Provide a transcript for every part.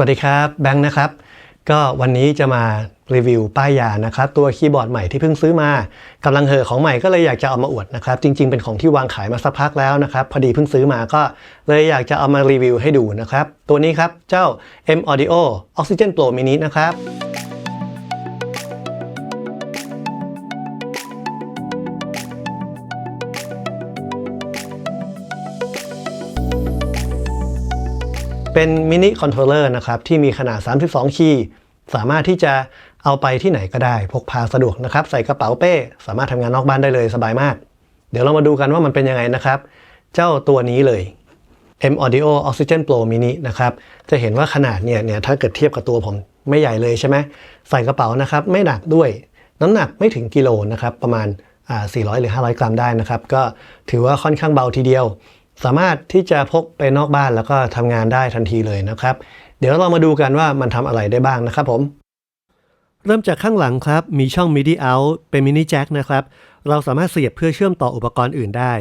วัสดีครับแบงค์นะครับ ก็วันนี้จะมารีวิวป้ายยานะครับ ตัวคีย์บอร์ดใหม่ที่เพิ่งซื้อมากำลังเหอของใหม่ก็เลยอยากจะเอามาอวดนะครับ จริง ๆ เป็นของที่วางขายมาสักพักแล้วนะครับ พอดีเพิ่งซื้อมาก็เลยอยากจะเอามารีวิวให้ดูนะครับ ตัวนี้ครับเจ้า M Audio Oxygen Pro Mini นะครับ เป็นมินิคอนโทรลเลอร์นะครับที่มีขนาด 32 คีย์สามารถที่จะเอาไปที่ไหนก็ได้ พกพาสะดวกนะครับ ใส่กระเป๋าเป้ สามารถทำงานนอกบ้านได้เลยสบายมาก เดี๋ยวเรามาดูกันว่ามันเป็นยังไงนะครับ เจ้าตัวนี้เลย M Audio Oxygen Pro Mini นะครับ จะเห็นว่าขนาดเนี่ยเนี่ยถ้าเกิดเทียบกับตัวผมไม่ใหญ่เลยใช่ไหมใส่กระเป๋านะครับไม่หนักด้วย น้ำหนักไม่ถึงกิโลนะครับประมาณ400 หรือ 500 กรัมได้นะครับ ก็ถือว่าค่อนข้างเบาทีเดียว สามารถที่จะพกไปนอกบ้านแล้วก็ทำงานได้ทันทีเลยนะครับ เดี๋ยวเรามาดูกันว่ามันทำอะไรได้บ้างนะครับผม เริ่มจากข้างหลังครับ มีช่อง MIDI out เป็นมินิแจ็คนะครับ เราสามารถเสียบเพื่อเชื่อมต่ออุปกรณ์อื่นได้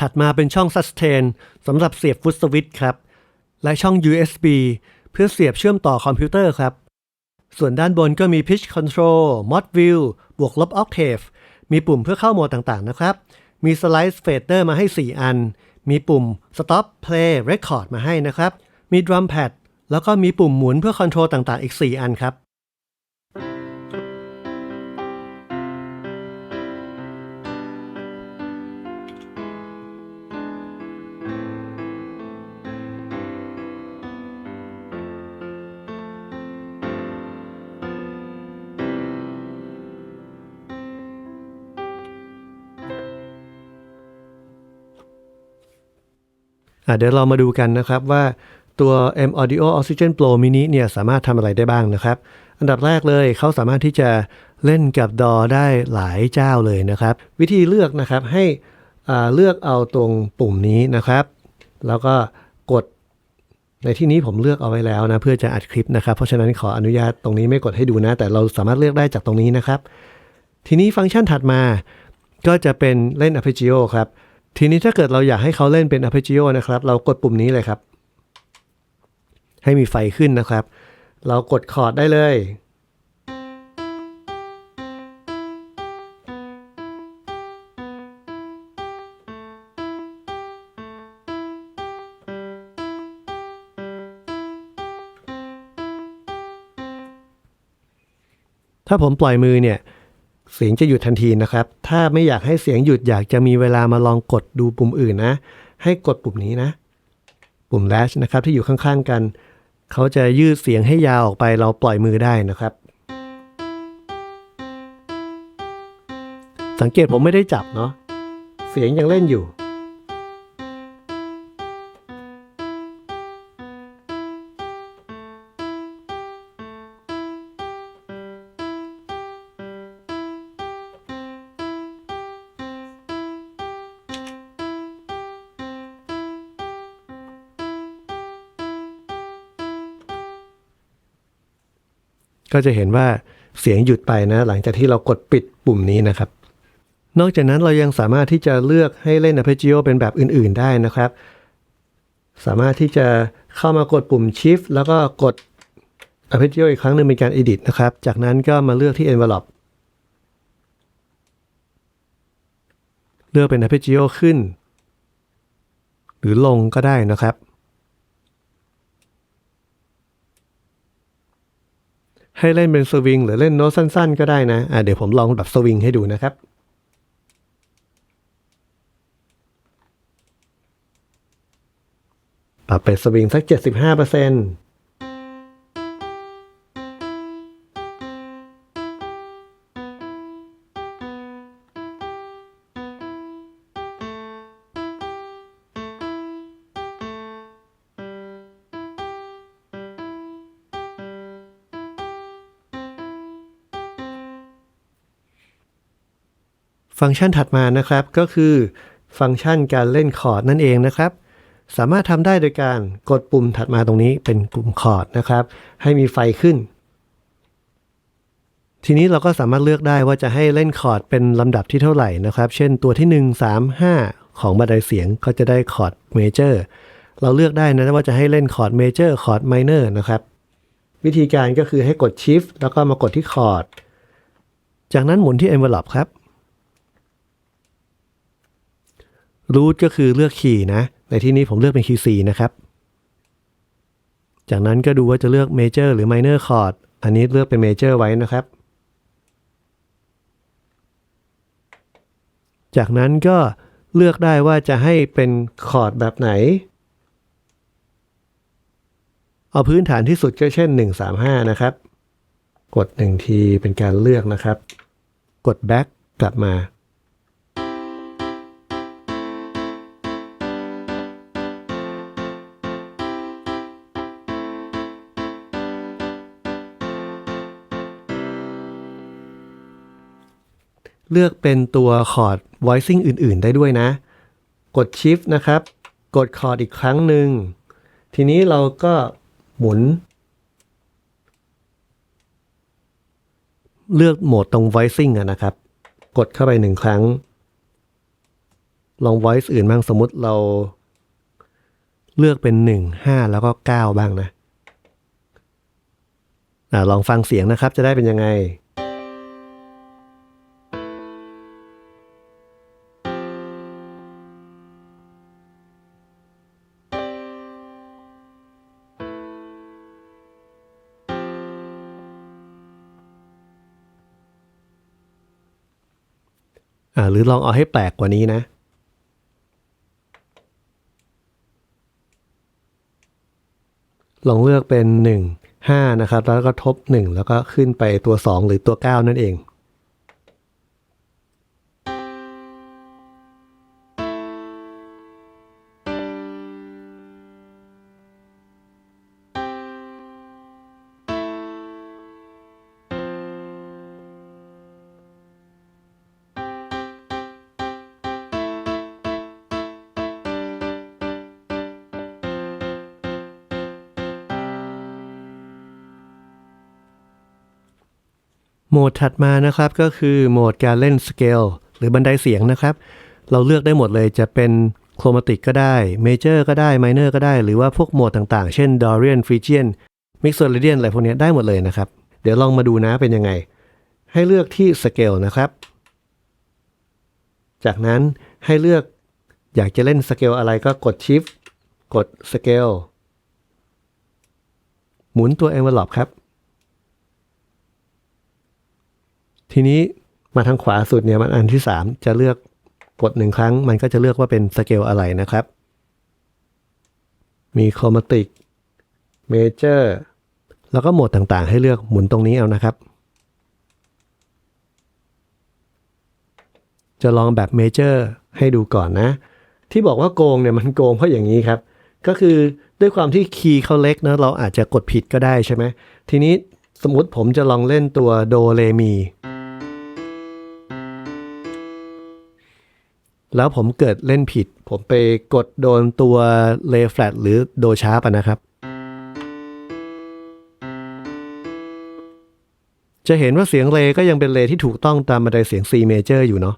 ถัดมาเป็นช่อง sustain สำหรับเสียบฟุตสวิตช์ครับ และช่อง USB เพื่อเสียบเชื่อมต่อคอมพิวเตอร์ครับ ส่วนด้านบนก็มี pitch control mod view บวกลบ octave มีปุ่มเพื่อเข้าโหมดต่างๆนะครับ มี slide fader มาให้ 4 อัน มีปุ่ม stop play record มาให้นะครับ มี drum pad แล้วก็มีปุ่มหมุนเพื่อคอนโทรลต่างๆ อีก 4 อันครับ เดี๋ยวเรามาดูกันนะครับว่าตัว M Audio Oxygen Pro Mini เนี่ยสามารถทำอะไรได้บ้างนะครับ อันดับแรกเลยเขาสามารถที่จะเล่นกับดอได้หลายเจ้าเลยนะครับ วิธีเลือกนะครับให้เลือกเอาตรงปุ่มนี้นะครับ แล้วก็กดในที่นี้ผมเลือกเอาไว้แล้วนะเพื่อจะอัดคลิปนะครับ เพราะฉะนั้นขออนุญาตตรงนี้ไม่กดให้ดูนะ แต่เราสามารถเลือกได้จากตรงนี้นะครับ ทีนี้ฟังก์ชันถัดมาก็จะเป็นเล่น arpeggio ครับ ทีนี้ถ้าเกิดเราอยากให้เขาเล่นเป็น arpeggio นะครับ เรากดปุ่มนี้เลยครับ ให้มีไฟขึ้นนะครับ เรากดคอร์ดได้เลยถ้าผมปล่อยมือเนี่ย เสียงจะหยุดทันทีนะครับ ถ้าไม่อยากให้เสียงหยุดอยากจะมีเวลามาลองกดดูปุ่มอื่นนะ ให้กดปุ่มนี้นะ ปุ่ม lash นะครับที่อยู่ข้างๆกัน เขาจะยืดเสียงให้ยาวออกไปเราปล่อยมือได้นะครับ สังเกตผมไม่ได้จับเนาะเสียงยังเล่นอยู่ ก็จะเห็นว่าเสียงหยุดไปนะ หลังจากที่เรากดปิดปุ่มนี้นะครับ นอกจากนั้นเรายังสามารถที่จะเลือกให้เล่น arpeggio เป็นแบบอื่น ๆ ได้นะครับ สามารถที่จะเข้ามากดปุ่ม shift แล้วก็กด arpeggio อีกครั้งหนึ่งเป็นการ edit นะครับ จากนั้นก็มาเลือกที่ envelope เลือกเป็น arpeggio ขึ้น หรือลงก็ได้นะครับ ให้เล่นเป็นสวิงหรือเล่นโน้ตสั้น ๆ ก็ได้นะะเดี๋ยวผมลองแบบสวิงให้ดูนะครับปรับเป็นสวิงสัก 75%เฟังก์ชันถัดมานะครับก็คือฟังก์ชันการเล่นคอร์ดนั่นเองนะครับ สามารถทำได้โดยการกดปุ่มถัดมาตรงนี้เป็นปุ่มคอร์ดนะครับ ให้มีไฟขึ้น ทีนี้เราก็สามารถเลือกได้ว่าจะให้เล่นคอร์ดเป็นลำดับที่เท่าไหร่นะครับ เช่นตัวที่ 1 3 5 ของบันไดเสียงก็จะได้คอร์ดเมเจอร์เราเลือกได้นะว่าจะให้เล่นคอร์ดเมเจอร์คอร์ดไมเนอร์นะครับวิธีการก็คือให้กด Shift แล้วก็มากดที่คอร์ดจากนั้นหมุนที่ envelope ครับ root ก็คือเลือกคีย์นะ ในที่นี้ผมเลือกเป็นคีย์ C นะครับ จากนั้นก็ดูว่าจะเลือก major หรือ minor chord อันนี้เลือกเป็น major ไว้นะครับ จากนั้นก็เลือกได้ว่าจะให้เป็นคอร์ดแบบไหน เอาพื้นฐานที่สุดก็เช่น 135 นะครับ กด 1 ทีเป็นการเลือกนะครับ กด back กลับมา เลือกเป็นตัวคอร์ด voicing อื่น ๆ ได้ด้วยนะ กด shift นะครับ กดคอร์ดอีกครั้งหนึ่ง ทีนี้เราก็หมุน เลือกโหมดตรง voicing นะครับ กดเข้าไปหนึ่งครั้ง ลอง voice อื่นบ้างสมมติเราเลือกเป็น 1 5 แล้วก็ 9 บ้างนะอะลองฟังเสียงนะครับจะได้เป็นยังไง อ่าหรือลองเอาให้แปลกกว่านี้นะ ลองเลือกเป็น 1 5 นะครับ แล้วก็ทบ 1 แล้วก็ขึ้นไปตัว 2 หรือตัว 9 นั่นเอง โหมดถัดมานะครับก็คือโหมดการเล่นสเกลหรือบันไดเสียงนะครับ เราเลือกได้หมดเลยจะเป็นโครมาติกก็ได้เมเจอร์ก็ได้ไมเนอร์ก็ได้ หรือว่าพวกโหมดต่างๆ เช่นดอเรียนฟรีเจียนมิกซ์ r เดียนอะไรพวกนี้ได้หมดเลยนะครับ เดี๋ยวลองมาดูนะเป็นยังไง ให้เลือกที่สเกลนะครับ จากนั้นให้เลือกอยากจะเล่นสเกลอะไรก็กด Shift กดสเกลหมุนตัว envelope ครับ ทีนี้มาทางขวาสุดเนี่ยมันอันที่ 3 จะเลือกกดหนึ่งครั้ง มันก็จะเลือกว่าเป็นสเกลอะไรนะครับ มีโครมาติกเมเจอร์แล้วก็โหมดต่างๆ ให้เลือกหมุนตรงนี้เอานะครับ จะลองแบบเมเจอร์ให้ดูก่อนนะ ที่บอกว่าโกงเนี่ยมันโกงเพราะอย่างนี้ครับ ก็คือด้วยความที่คีย์เขาเล็กนะเราอาจจะกดผิดก็ได้ใช่ไหมทีนี้สมมติผมจะลองเล่นตัวโดเรมี แล้วผมเกิดเล่นผิด ผมไปกดโดนตัวเลแฟลตหรือโดชาร์ปนะครับ จะเห็นว่าเสียงเลก็ยังเป็นเลที่ถูกต้องตามบันไดเสียง C major อยู่เนาะ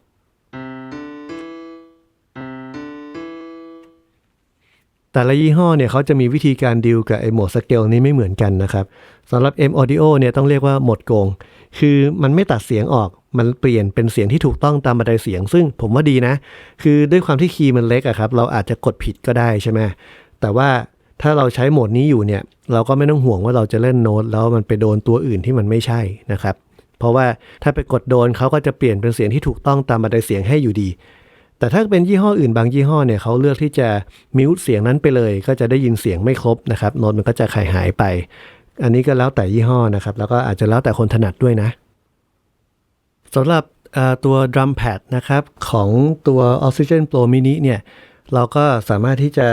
แต่ละยี่ห้อเนี่ยเขาจะมีวิธีการดีลกับไอ้โหมดสเกลนี้ไม่เหมือนกันนะครับสำหรับ M Audio เนี่ยต้องเรียกว่าโหมดโกง คือมันไม่ตัดเสียงออก มันเปลี่ยนเป็นเสียงที่ถูกต้องตามบันไดเสียง ซึ่งผมว่าดีนะ คือด้วยความที่คีย์มันเล็กอะครับ เราอาจจะกดผิดก็ได้ใช่ไหมแต่ว่าถ้าเราใช้โหมดนี้อยู่เนี่ย เราก็ไม่ต้องห่วงว่าเราจะเล่นโน้ตแล้วมันไปโดนตัวอื่นที่มันไม่ใช่นะครับ เพราะว่าถ้าไปกดโดนเขาก็จะเปลี่ยนเป็นเสียงที่ถูกต้องตามบันไดเสียงให้อยู่ดี แต่ถ้าเป็นยี่ห้ออื่นบางยี่ห้อเนี่ยเขาเลือกที่จะมิวต์เสียงนั้นไปเลย ก็จะได้ยินเสียงไม่ครบนะครับโน้ตมันก็จะขายหายไป อันนี้ก็แล้วแต่ยี่ห้อนะครับ แล้วก็อาจจะแล้วแต่คนถนัดด้วยนะสำหรับตัว drum pad นะครับของตัว Oxygen Pro Mini เนี่ยเราก็สามารถที่จะ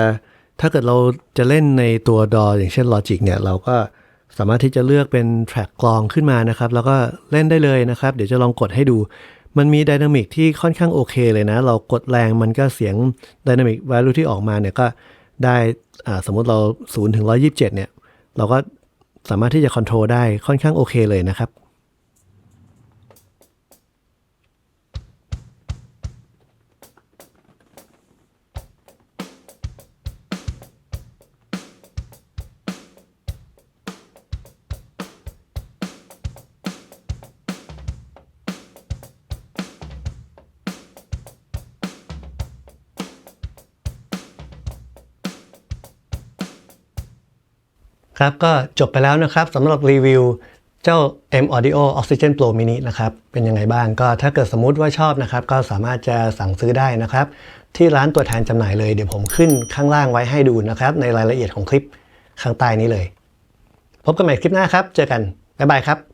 ถ้าเกิดเราจะเล่นในตัว DAW อย่างเช่น Logic เนี่ยเราก็สามารถที่จะเลือกเป็นแทร็กกลองขึ้นมานะครับ แล้วก็เล่นได้เลยนะครับ เดี๋ยวจะลองกดให้ดู มันมีดินามิกที่ค่อนข้างโอเคเลยนะ เรากดแรงมันก็เสียงดินามิก value ที่ออกมาเนี่ยก็ได้สมมติเรา0ถึง127เนี่ย เราก็สามารถที่จะคอนโทรลได้ค่อนข้างโอเคเลยนะครับ ครับก็จบไปแล้วนะครับสำหรับรีวิวเจ้า M Audio Oxygen Pro Mini นะครับเป็นยังไงบ้างก็ถ้าเกิดสมมติว่าชอบนะครับ ก็สามารถจะสั่งซื้อได้นะครับ ที่ร้านตัวแทนจำหน่ายเลยเดี๋ยวผมขึ้นข้างล่างไว้ให้ดูนะครับ ในรายละเอียดของคลิปข้างใต้นี้เลย พบกันใหม่คลิปหน้าครับ เจอกัน บ๊ายบายครับ